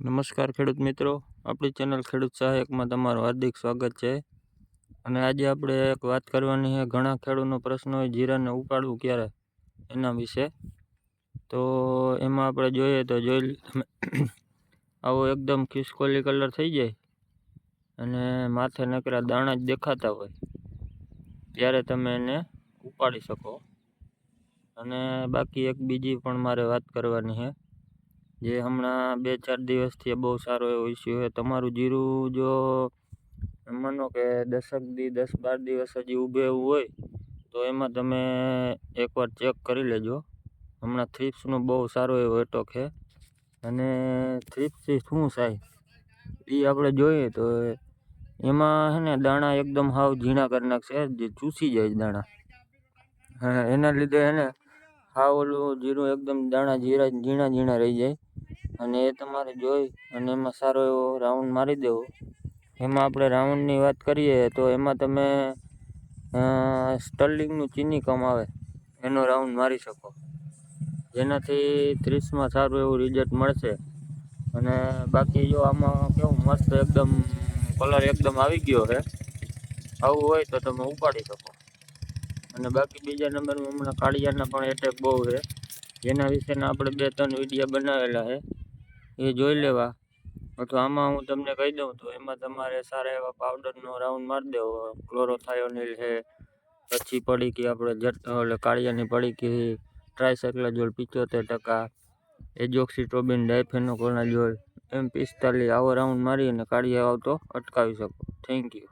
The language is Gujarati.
નમસ્કાર ખેડૂત મિત્રો. આપણી ચેનલ ખેડૂત સહાયકમાં તમારું હાર્દિક સ્વાગત છે. અને આજે આપણે એક વાત કરવાની છે, ઘણા ખેડૂતનો પ્રશ્ન હોય, જીરાને ઉપાડવું ક્યારે? એના વિશે. તો એમાં આપણે જોઈએ તો જોઈ આવો એકદમ ખિસકોલી કલર થઈ જાય અને માથે નકરા દાણા જ દેખાતા હોય, ત્યારે તમે એને ઉપાડી શકો. અને બાકી એક બીજી પણ મારે વાત કરવાની છે. જે હમણાં બે ચાર દિવસથી બહુ સારો એવો ઇસ્યુ છે. તમારું જીરું જો માનો કે દસક દી, દસ બાર દિવસ હજી ઊભે એવું હોય, તો એમાં તમે એકવાર ચેક કરી લેજો. હમણાં થ્રીપ્સનો બહુ સારો એવો એટોક છે. અને થ્રીપ્સથી શું થાય? એ આપણે જોઈએ તો એમાં છે ને દાણા એકદમ હાવ ઝીણા કરી નાખશે, જે ચૂસી જાય દાણા. હા, એના લીધે છે ને હાવ ઓલું જીરું એકદમ દાણા જીરા ઝીણા ઝીણા રહી જાય. અને એ તમારે જોઈ અને એમાં સારો એવો રાઉન્ડ મારી દેવો. એમાં આપણે રાઉન્ડની વાત કરીએ તો એમાં તમે સ્ટર્લિંગનું ચીની કમ આવે એનો રાઉન્ડ મારી શકો. જેનાથી ત્રીસમાં સારું એવું રિઝલ્ટ મળશે. અને બાકી જો આમાં કેવું મસ્ત એકદમ કલર એકદમ આવી ગયો છે, આવું હોય તો તમે ઉપાડી શકો. અને બાકી બીજા નંબરમાં હમણાં કાળિયાના પણ એટેક બહુ છે. જેના વિશેના આપણે બે ત્રણ વિડીયા બનાવેલા છે. એ જોઈ લેવા. અથવા આમાં હું તમને કહી દઉં તો એમાં તમારે સારા એવા પાવડરનો રાઉન્ડ મારી દેવો. ક્લોરોથાયોનિલ છે, પછી પડીકી આપણે જટ એટલે કાળિયાની પડીકી ટ્રાયસાઇક્લાઝોલ પિચોતેર ટકા એજોક્સિટ્રોબિન ડાયફેનોકોનાઝોલ એમ પિસ્તાલીસ. આવો રાઉન્ડ મારી અને કાળિયા આવતો અટકાવી શકો. Thank you